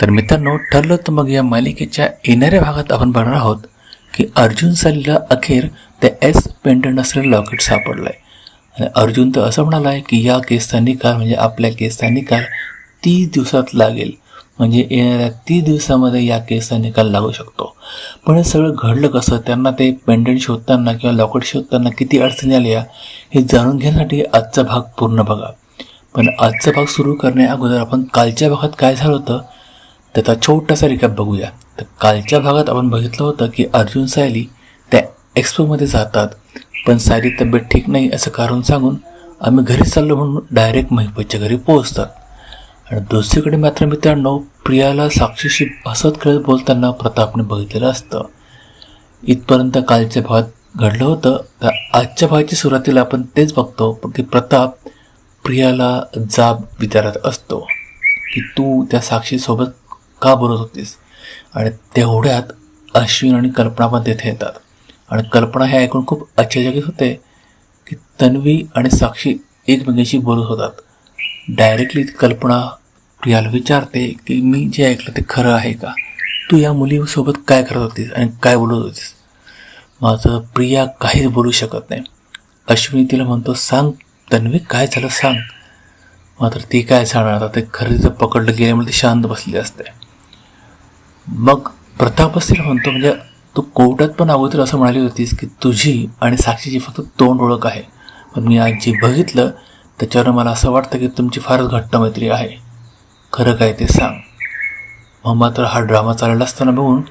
तर मित्रांनो ठरलं तर मग या मालिकेच्या येणाऱ्या भागात आपण बघणार आहोत की अर्जुन सलीला अखेर ते एस पेंडंट असलेलं लॉकेट सापडलं आहे आणि अर्जुन तर असं म्हणाला आहे की या केसचा निकाल म्हणजे आपल्या केसचा निकाल तीस दिवसात लागेल. म्हणजे येणाऱ्या तीस दिवसामध्ये या केसचा निकाल लागू शकतो. पण हे सगळं घडलं कसं? त्यांना ते पेंडंट शोधताना किंवा लॉकेट शोधताना किती अडचणी आल्या हे जाणून घेण्यासाठी आजचा भाग पूर्ण बघा. पण आजचा भाग सुरू करण्या अगोदर आपण कालच्या भागात काय झालं होतं? त्याचा छोटासा रिकॅप बघूया. तर कालच्या भागात आपण बघितलं होतं की अर्जुन सायली त्या एक्सपोमध्ये जातात पण सायली तब्येत ठीक नाही असं कारण सांगून आम्ही घरी चाललो म्हणून डायरेक्ट महिपतच्या घरी पोहोचतात. आणि दुसरीकडे मात्र मित्रांनो प्रियाला साक्षीशी हसत खेळत बोलताना प्रतापने बघितलेलं असतं. इथपर्यंत कालच्या भागात घडलं होतं. तर आजच्या भागाची सुरुवातीला आपण तेच बघतो की प्रताप प्रियाला जाब विचारत असतो की तू त्या साक्षीसोबत का बोलत होतीस? आणि तेवढ्यात अश्विन आणि कल्पना पण तिथे येतात. आणि कल्पना हे ऐकून खूप आश्चर्यचकित होते की तन्वी आणि साक्षी एकमेकांशी बोलत होतात. डायरेक्टली कल्पना प्रियाला विचारते की मी जे ऐकलं ते खरं आहे का? तू या मुलीसोबत काय करत होतीस आणि काय बोलत होतीस? माझं प्रिया काहीच बोलू शकत नाही. अश्विनी तिला म्हणतो सांग तन्वी काय झालं सांग? मात्र ती काय सांगणार? आता ते खरं पकडलं गेल्यामुळे ती शांत बसली असते. मग प्रताप म्हणतो म्हणजे तू कोर्टात पण अगोदर असं म्हणाली होतीस की तुझी आणि साक्षीची फक्त तोंड ओळख आहे. पण मी आज जे बघितलं त्याच्यावर मला असं वाटतं की तुमची फारच घट्ट मैत्री आहे. खरं काय ते सांग. मग मात्र हा ड्रामा चालला असताना बघून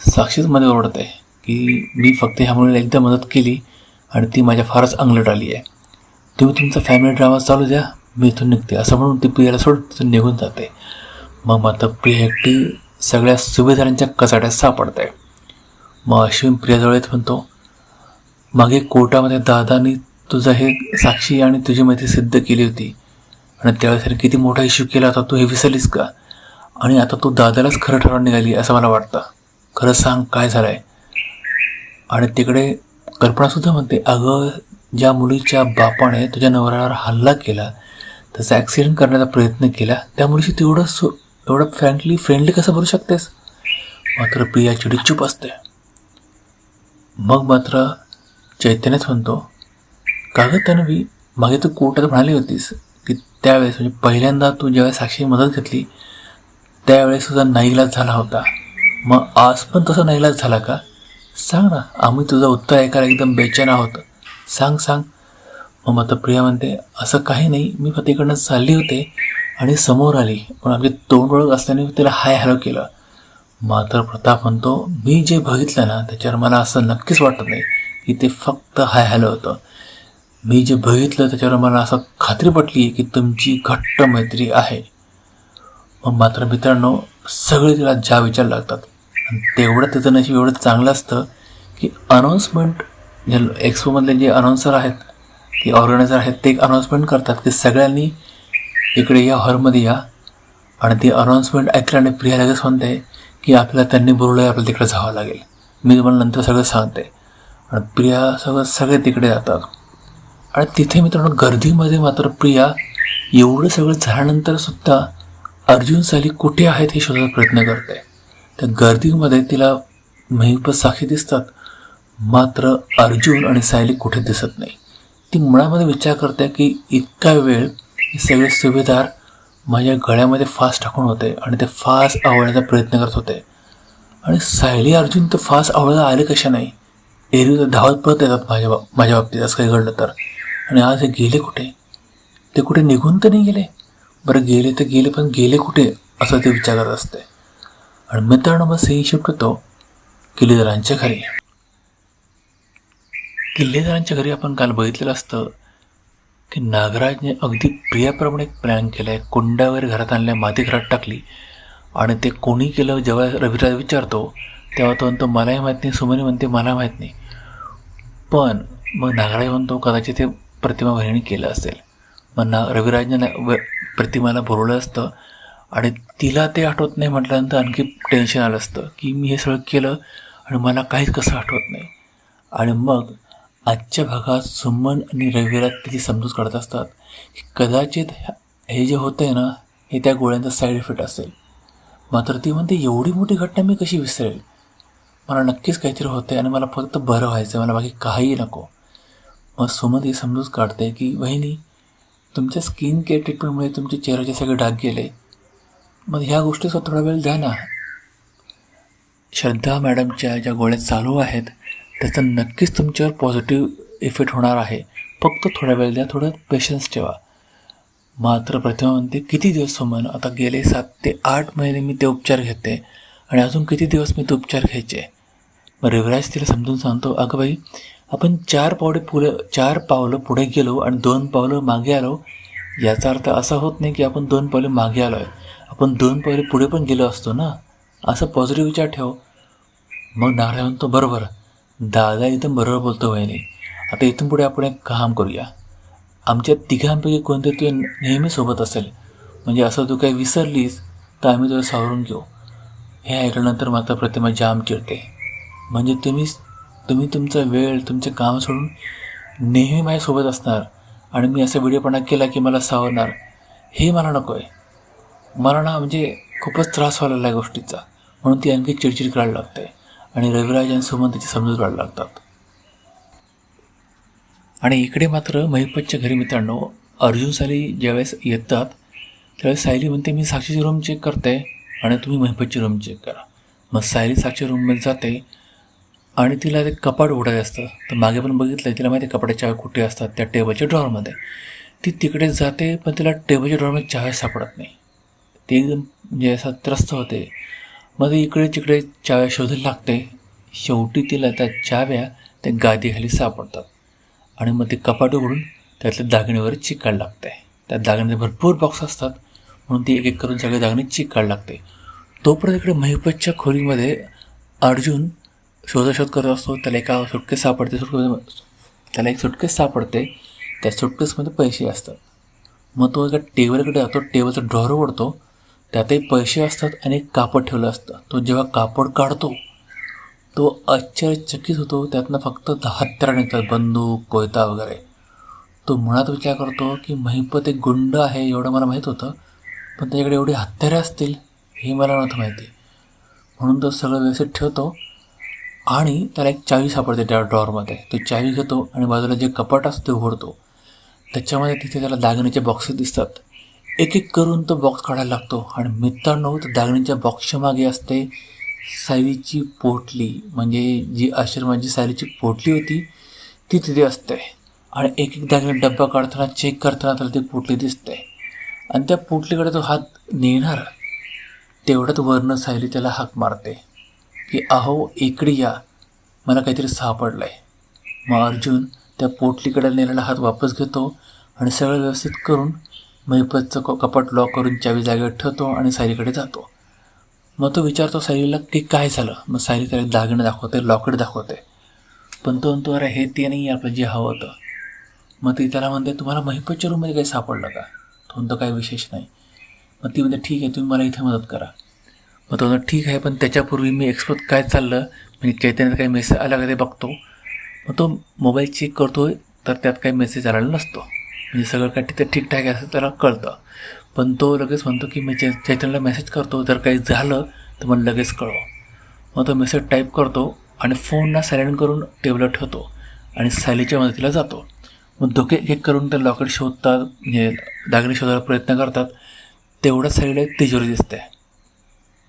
साक्षीच मध्ये ओरडत आहे की मी फक्त ह्या मुलीला एकदा मदत केली आणि ती माझ्या फारच अंगलट आली आहे. तुम्ही तुमचा फॅमिली ड्रामा चालू द्या मी इथून निघते. असं म्हणून ती प्रियाला सोड तिथून निघून जाते. मग मात्र प्रिया एकटी सगळ्या सुभेदारांच्या कचाट्यात सापडत आहे मग अश्विन प्रियाजवळ येत म्हणतो मागे कोर्टामध्ये दादानी तुझं हे साक्षी आणि तुझी मैत्री सिद्ध केली होती. आणि त्यावेळेस किती मोठा इश्यू केला होता तू हे विसरलीस का? आणि आता तू दादालाच खरं ठरवून निघाली असं मला वाटतं. खरं सांग काय झालं आहे आणि तिकडे कल्पनासुद्धा म्हणते अगं ज्या मुलीच्या बापाने तुझ्या नवऱ्यावर हल्ला केला त्याचा ॲक्सिडेंट करण्याचा प्रयत्न केला त्या मुलीशी तेवढं सु एवढं फ्रँकली फ्रेंडली कसं बोलू शकतेस? मात्र प्रिया चिडी चूप असते. मग मात्र चैतन्यच म्हणतो का तन्वी मागे तू कोर्टात म्हणाली होतीस की त्यावेळेस म्हणजे पहिल्यांदा तू ज्यावेळेस साक्षी मदत घेतली त्यावेळेस तुझा नाईलाज झाला होता. मग आज पण तसा नाईलाज झाला का? सांग ना आम्ही तुझं उत्तर ऐकायला एकदम बेचैन आहोत. सांग सांग. मग मात्र प्रिया म्हणते असं काही नाही मी फतेकडनं चालली होते. आणि समोर आली. पण आमची तोंड ओळख असल्याने तिला हाय हॅलो केलं. मात्र प्रताप म्हणतो मी जे बघितलं ना त्याच्यावर मला असं नक्कीच वाटत नाही की ते फक्त हाय हॅलो होतं. मी जे बघितलं त्याच्यावर मला असं खात्री पटली की तुमची घट्ट मैत्री आहे. मग मात्र मित्रांनो सगळे तिला ज्या विचार लागतात. आणि तेवढं त्याचं नशीब एवढं चांगलं असतं की अनाऊन्समेंट जे एक्सपोमधले जे अनाऊन्सर आहेत ते ऑर्गनायझर आहेत ते एक अनाऊन्समेंट करतात की सगळ्यांनी इकडे या हॉलमध्ये या. आणि ती अनाऊन्समेंट ऐकल्याने प्रिया लगेच म्हणते की आपल्याला त्यांनी बोलवलं आहे आपल्याला तिकडे जावं लागेल. मी तुम्हाला नंतर सगळं सांगते. आणि प्रिया सगळं सगळे तिकडे जातात. आणि तिथे मित्रांनो गर्दीमध्ये मात्र प्रिया एवढं सगळं झाल्यानंतर सुद्धा अर्जुन साली कुठे आहेत हे शोधायचा प्रयत्न करते. त्या गर्दीमध्ये तिला महिपत साक्षी दिसतात. मात्र अर्जुन आणि सायली कुठे दिसत नाही. ती मनामध्ये विचार करते की इतका वेळ हे सगळे सुभेदार माझ्या गळ्यामध्ये फास टाकून होते आणि ते फास आवळण्याचा प्रयत्न करत होते. आणि सायली अर्जुन तर फास आवळायला आले कशा नाही? एरवी तर धावत पळत येतात माझ्या बा माझ्या बाबतीत असं काही घडलं तर. आणि आज हे गेले कुठे? ते कुठे निघून तर नाही गेले? बरं गेले तर गेले पण गेले कुठे? असं ते विचार करत असते. आणि मित्रांनो मग ही शिफ्ट होतो किल्लेदारांच्या घरी. किल्लेदारांच्या घरी आपण काल बघितलेलं असतं की नागराजने अगदी प्रियाप्रमाणे एक प्लॅन केला आहे कुंड्या घरात आणल्या माती घरात टाकली. आणि ते कोणी केलं जेव्हा रविराज विचारतो तेव्हा तो म्हणतो मलाही माहीत नाही. सुमनी म्हणते मला माहीत नाही. पण मग नागराज म्हणतो कदाचित ते प्रतिमा बहिणी केलं असेल. मग ना रविराजने व प्रतिमाला बोलवलं असतं. आणि तिला ते आठवत नाही म्हटल्यानंतर आणखी टेन्शन आलं असतं की मी हे सगळं केलं आणि मला काहीच कसं आठवत नाही. आणि मग आजच्या भागात सुमन आणि रविराज त्याची समजूत काढत असतात की कदाचित हे जे होतं आहे ना हे त्या गोळ्यांचा साईड इफेक्ट असेल. मात्र ती म्हणते एवढी मोठी घटना मी कशी विसरेल? मला नक्कीच काहीतरी होतं आणि मला फक्त बरं व्हायचं मला बाकी काहीही नको. मग सुमन ही समजूच काढते की वहिनी तुमच्या स्किन केअर ट्रीटमेंटमुळे तुमचे चेहऱ्याचे सगळे डाग गेले. मग ह्या गोष्टीचा थोडा वेळ द्या ना. श्रद्धा मॅडमच्या ज्या गोळ्या चालू आहेत त्याचा नक्कीच तुमच्यावर पॉझिटिव्ह इफेक्ट होणार आहे. फक्त थोड्या वेळ द्या थोडं पेशन्स ठेवा. मात्र प्रतिमा म्हणते किती दिवस सुमन? आता गेले सात ते आठ महिने मी ते उपचार घेते आणि अजून किती दिवस मी ते उपचार घ्यायचे? मग रविराज तिला समजून सांगतो अगं बाई आपण चार पावले पुढे चार पावलं पुढे गेलो आणि दोन पावलं मागे आलो. याचा अर्थ असा होत नाही की आपण दोन पावले मागे आलो आहे आपण दोन पावले पुढे पण गेलो असतो ना? असं पॉझिटिव्ह विचार ठेव. मग नारायण म्हणतो बरोबर. दादा एकदम बरोबर बोलतो वहिनी. आता इथून पुढे आपण एक काम करूया. आमच्या तिघांपैकी कोणते तू नेहमी सोबत असेल म्हणजे असं तू काही विसरलीस तर आम्ही तुला सावरून घेऊ. हे ऐकल्यानंतर मात्र प्रतिमा जाम चिडते. म्हणजे तुम्ही तुम्ही तुमचा वेळ तुमचे काम सोडून नेहमी माझ्यासोबत असणार आणि मी असा व्हिडिओपणा केला की मला सावरणार हे मला नको आहे मला ना म्हणजे खूपच त्रास व्हायला लागला गोष्टीचा. म्हणून ती आणखी चिडचिड करायला लागते. आणि रविराज आणि त्याची समजूत काढायला लागतात. आणि इकडे मात्र महिपतच्या घरी मित्रांनो अर्जुन साली ज्यावेळेस येतात त्यावेळेस सायली म्हणते मी साक्षीची रूम चेक करते आणि तुम्ही महिपतची रूम चेक करा. मग सायली साक्षी रूममध्ये जाते आणि तिला ते कपाट उघडायचं असतं. तर मागे पण बघितलं तिला माहिती आहे कपड्याच्या कुठे असतात त्या टेबलच्या ड्रॉवरमध्ये ती तिकडे जाते पण तिला टेबलच्या ड्रॉवरमध्ये चहा सापडत नाही. ते एकदम म्हणजे असं त्रस्त होते. मग इकडे तिकडे चाव्या शोधायला लागते. शेवटी तिला त्या चाव्या त्या गादीखाली सापडतात. आणि मग ते कपाट उघडून त्यातल्या दागिनेवर चिक लागते. त्या दागिन्याचे भरपूर बॉक्स असतात. म्हणून ती एक एक करून सगळे दागिने चिकायला लागते. तोपर्यंत इकडे महिपतच्या खोलीमध्ये अर्जुन शोधाशोध करत असतो. त्याला एका सुटकेस सापडते. सुटकेस त्याला एक सुटकेस सापडते. त्या सुटकेसमध्ये पैसे असतात. मग तो एका टेबलकडे जातो. टेबलचा ड्रॉवर उडतो त्यातही पैसे असतात आणि एक कापड ठेवलं असतं. तो जेव्हा कापड काढतो तो आश्चर्यचकित होतो. त्यातनं फक्त हत्यारं निघतात बंदूक कोयता वगैरे. तो मुळात विचार करतो की महिपत एक गुंड आहे एवढं मला माहीत होतं पण त्याच्याकडे एवढी हत्यारे असतील हे मला नव्हतं माहिती. म्हणून तो सगळं व्यवस्थित ठेवतो आणि त्याला एक चावी सापडते त्या ड्रॉवरमध्ये. तो चावी घेतो आणि बाजूला जे कपाट असतं ते उघडतो. त्याच्यामध्ये तिथे त्याला दागिन्याचे बॉक्सेस दिसतात. एक एक करून तो बॉक्स काढायला लागतो. आणि मित्रांनो तर दागिन्यांच्या बॉक्सच्या मागे असते सायलीची पोटली. म्हणजे जी आश्रमाची सायलीची पोटली होती ती तिथे असते. आणि एक एक दागिने डब्बा काढताना चेक करताना त्याला ती पोटली दिसते. आणि त्या पोटलीकडे तो हात नेणार तेवढ्यात वर्ण सायली त्याला हाक मारते. की अहो इकडे या. मला काहीतरी सापडलं आहे मग अर्जुन त्या पोटलीकडे नेलेला हात वापस घेतो आणि सगळं व्यवस्थित करून महिपतचं क कपाट लॉक करून चावी जागेवर ठेवतो आणि सायरीकडे जातो. मग तो विचारतो सायरीला की काय झालं? मग सायरी त्याला दागिनं दाखवते लॉकेट दाखवते. पण तो म्हणतो अरे हे ते नाही आपलं जे हवं होतं. मग ती त्याला म्हणते तुम्हाला महिपतच्या रूममध्ये काही सापडलं का? तो म्हणतो काही विशेष नाही. मग ती म्हणते ठीक आहे तुम्ही मला इथे मदत करा. मग तो म्हणतो ठीक आहे पण त्याच्यापूर्वी मी एक्सपोर्ट काय चाललं? म्हणजे चैतन्यात काही मेसेज आला का ते बघतो. मग तो मोबाईल चेक करतो तर त्यात काही मेसेज आलेला नसतो. म्हणजे सगळं काय तिथे ठीकठाक आहे असं त्याला कळतं. पण तो लगेच म्हणतो की मी चै चैतन्यला मेसेज करतो. जर काही झालं तर मला लगेच कळव. मग तो मेसेज टाईप करतो आणि फोनला सायलेंट करून टेबलवर ठेवतो आणि सायलीच्या मदतीला जातो. मग धोके एक करून ते लॉकेट शोधतात म्हणजे दागिने शोधायला प्रयत्न करतात. तेवढंच साईडला एक तिजोरी दिसते.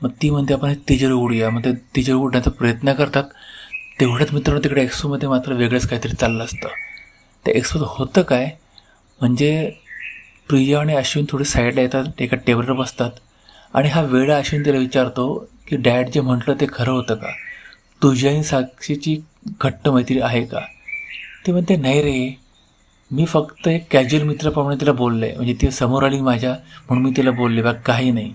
मग ती म्हणते आपण हे तिजोरी उडूया. मग ते तिजोरी उडण्याचा प्रयत्न करतात. तेवढ्याच मित्रांनो तिकडे एक्सोमध्ये मात्र वेगळंच काहीतरी चाललं असतं. ते एक्सोत होतं काय? म्हणजे प्रिया आणि अश्विन थोडी साईडला येतात एका टेबलवर बसतात. आणि हा वेळा अश्विन तिला विचारतो की डॅड जे म्हटलं ते खरं होतं का? तुझ्या आणि साक्षीची घट्ट मैत्री आहे का? ते म्हणते नाही रे. मी फक्त एक कॅज्युअल मित्राप्रमाणे तिला बोलले. म्हणजे ती समोर आली माझ्या म्हणून मी तिला बोलले. बा काही नाही.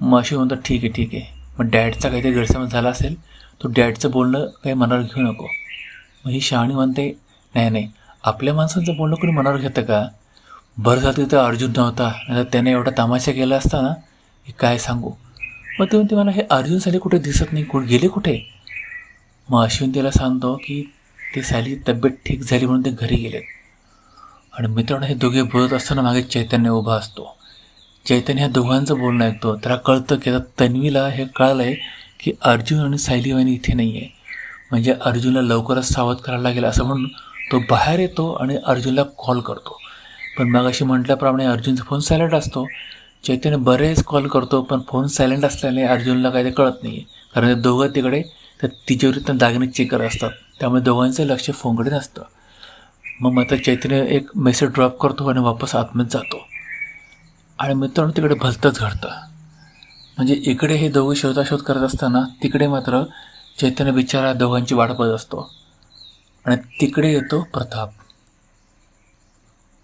मग अशी म्हणतात ठीक आहे ठीक आहे. मग डॅडचा काहीतरी गैरसमज झाला असेल तो डॅडचं बोलणं काही मनावर घेऊ नको. मग ही शहाणी म्हणते नाही नाही. आपल्या माणसांचं बोलणं कोणी मनावर घेतं का? बरं झालं तिथं अर्जुन नव्हता. नाही तर त्याने एवढा तमाशा केला असता ना की काय सांगू? मग ते म्हणते मला हे अर्जुन सॅली कुठे दिसत नाही? कुठे गेले कुठे? मग अश्विन त्याला सांगतो की ते साली तब्येत ठीक झाली म्हणून ते घरी गेलेत. आणि मित्रांनो हे दोघे बोलत असताना मागे चैतन्य उभा असतो. चैतन्य ह्या दोघांचं बोलणं ऐकतो. त्याला कळतं की आता तन्वीला हे कळलं आहे की अर्जुन आणि सायली वाहिनी इथे नाही आहे म्हणजे अर्जुनला लवकरच सावध करायला लागेल असं म्हणून तो बाहेर येतो आणि अर्जुनला कॉल करतो. पण मग अशी म्हटल्याप्रमाणे अर्जुनचा फोन सायलेंट असतो. चैतन्य बरेच कॉल करतो पण फोन सायलेंट असल्याने अर्जुनला काही ते कळत नाही आहे कारण ते दोघं तिकडे तर तिच्यावर दागिने चेक करत असतात. त्यामुळे दोघांचं लक्ष फोनकडे नसतं मग मात्र चैतन्य एक मेसेज ड्रॉप करतो आणि वापस आतमध्ये जातो. आणि मित्रांनो तिकडे भलतंच घडतं. म्हणजे इकडे हे दोघं शोधाशोध करत असताना तिकडे मात्र चैतन्य बिचारा दोघांची वाट पडत असतो. आणि तिकडे येतो प्रताप.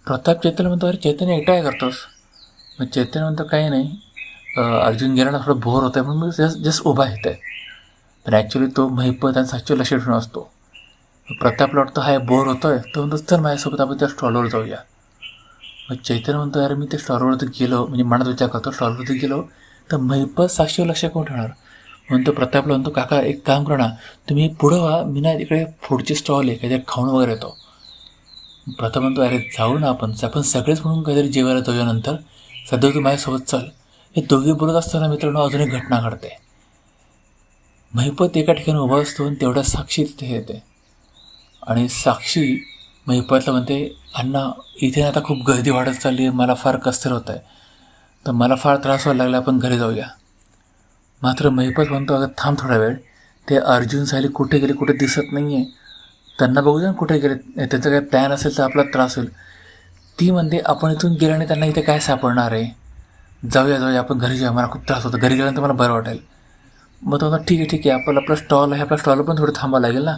प्रताप चैतन्य म्हणतो अरे चैतन्य एकटा काय करतोस. मग चैतन्य म्हणतो काही नाही. अर्जुन गेला थोडं बोर होतं आहे म्हणून मी जस्ट जस्ट उभा येत आहे पण ॲक्च्युली तो महिपत आणि साक्षी लक्ष ठेवून असतो. प्रतापला वाटतं हाय बोर होतो आहे तो म्हणतो चल माझ्यासोबत आपण त्या स्टॉलवर जाऊया. मग चैतन्य म्हणतो अरे मी त्या स्टॉलवरती गेलो. म्हणजे मनात विचार करतो स्टॉलवरती गेलो. तर महिपत साक्षीवर लक्ष कोण ठेवणार? म्हणून तो प्रतापला म्हणतो काका एक काम करा ना तुम्ही पुढं व्हा मी ना तिकडे पुढची स्टॉल आहे काहीतरी खाऊन वगैरे येतो. प्रताप म्हणतो अरे जाऊ ना आपण आपण सगळेच म्हणून काहीतरी जेवायला जाऊया नंतर. सध्या तू माझ्यासोबत चल. हे दोघे बोलत असताना मित्रांनो अजून एक घटना घडते. महिपत एका ठिकाणी उभा असतो आणि तेवढ्या साक्षी तिथे येते. आणि साक्षी महिपतला म्हणते अण्णा इथे आता खूप गर्दी वाढत चालली आहे मला फार कस्तर होत आहे. तर मला फार त्रास व्हायला लागला आपण घरी जाऊया. मात्र महिपत म्हणतो अगं थांब थोडा वेळ. ते अर्जुन सायली कुठे गेले कुठे दिसत नाही आहे त्यांना बघू दे ना कुठे गेले. त्यांचा काही प्लॅन असेल तर आपला त्रास होईल. ती म्हणते आपण इथून गेल्याने त्यांना इथे काय सापडणार आहे? जाऊया जाऊया. आपण घरी जाऊया. मला खूप त्रास होतो. घरी गेल्यानंतर मला बरं वाटेल. मग तो म्हणतो ठीक आहे ठीक आहे. आपलं आपला स्टॉल आहे. आपला स्टॉल पण थोडं थांबावं लागेल ना.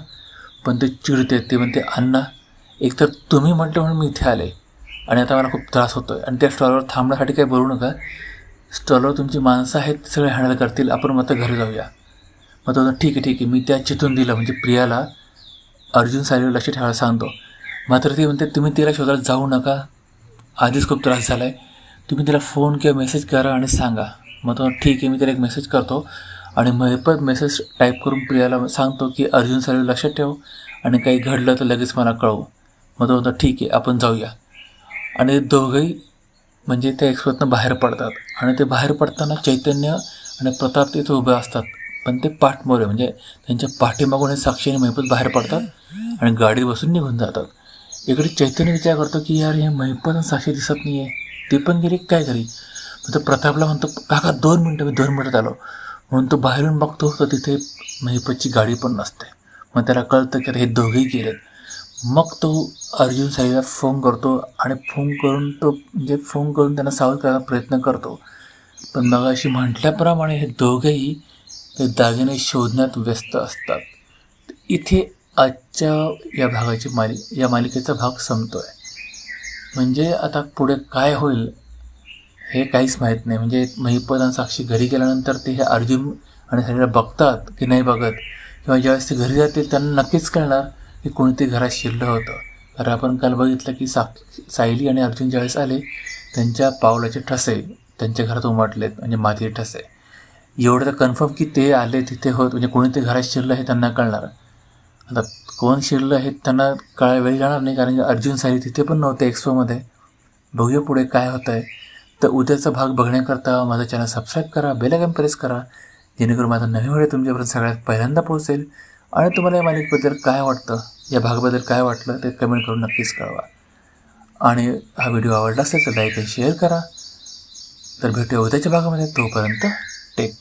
पण ते चिडते. ते म्हणते अण्णा एकतर तुम्ही म्हटलं म्हणून मी इथे आले. आणि आता मला खूप त्रास होतो आहे आणि त्या स्टॉलवर थांबण्यासाठी काही बोलू नका. स्टॉलवर तुमची माणसं आहेत सगळे हँडल करतील. आपण मग आता घरी जाऊया. मग तो ठीक आहे ठीक आहे. मी त्या चिथून दिलं. म्हणजे प्रियाला अर्जुन सारीवर लक्ष ठेवायला सांगतो. मात्र ती म्हणते तुम्ही तिला शोधायला जाऊ नका. आधीच खूप त्रास झाला आहे तुम्ही तिला फोन किंवा मेसेज करा आणि सांगा. मग तो ठीक आहे. मी तिला एक मेसेज करतो. आणि मग पण मेसेज टाईप करून प्रियाला सांगतो की अर्जुन सारीवर लक्षात ठेव आणि काही घडलं तर लगेच मला कळव. मग तो म्हणतो ठीक आहे. आपण जाऊया. आणि दोघंही म्हणजे त्या एक्सप्रेसनं बाहेर पडतात. आणि ते बाहेर पडताना चैतन्य आणि प्रताप तिथे उभे असतात. पण ते पाठमोरे म्हणजे त्यांच्या पाठीमागून हे साक्षी आणि महिपत बाहेर पडतात आणि गाडी बसून निघून जातात. इकडे चैतन्य विचार करतो की यार हे महिपत आणि साक्षी दिसत नाही आहे ती पण गेली काय घरी? मग तो प्रतापला म्हणतो काका दोन मिनटं मी दोन मिनटात आलो. म्हणून तो बाहेरून बघतो तर तिथे महिपतची गाडी पण नसते. मग त्याला कळतं की हे दोघेही गेलेत. मग तो अर्जुन साईला फोन करतो आणि फोन करून तो म्हणजे फोन करून त्यांना सावध करायचा प्रयत्न करतो. पण मग अशी म्हटल्याप्रमाणे हे दोघेही ते दागिने शोधण्यात व्यस्त असतात. इथे आजच्या या भागाची मालि या मालिकेचा भाग संपतो आहे म्हणजे आता पुढे काय होईल हे काहीच माहीत नाही. म्हणजे महिपत आणि साक्षी घरी गेल्यानंतर ते हे अर्जुन आणि साईला बघतात की नाही बघत किंवा ज्यावेळेस ते घरी जातील त्यांना नक्कीच कळणार. की कोणीतरी घरात शिरलं होतं. तर आपण काल बघितलं की सा सायली आणि अर्जुन ज्यावेळेस आले त्यांच्या पावलाचे ठसे त्यांच्या घरात उमटलेत म्हणजे माती ठसे. एवढं तर कन्फर्म की ते आले तिथे होत म्हणजे कोणी ते घरात शिरलं हे त्यांना कळणार. आता कोण शिरलं हे त्यांना कळायला वेळ जाणार नाही कारण की अर्जुन सायली तिथे पण नव्हते एक्सपोमध्ये बघूया पुढे काय होतं आहे तर उद्याचा भाग बघण्याकरता माझा चॅनल सबस्क्राईब करा बेलायकन प्रेस करा जेणेकरून माझा नवीन व्हिडिओ तुमच्यापर्यंत सगळ्यात पहिल्यांदा पोहोचेल. आणि तुम्हाला या मालिकेबद्दल काय वाटतं? या भागाबद्दल काय वाटलं ते कमेंट करून नक्कीच कळवा. आणि हा व्हिडिओ आवडला असेल तर लाईक आणि शेअर करा. तर भेटूया उद्याच्या भागामध्ये. तोपर्यंत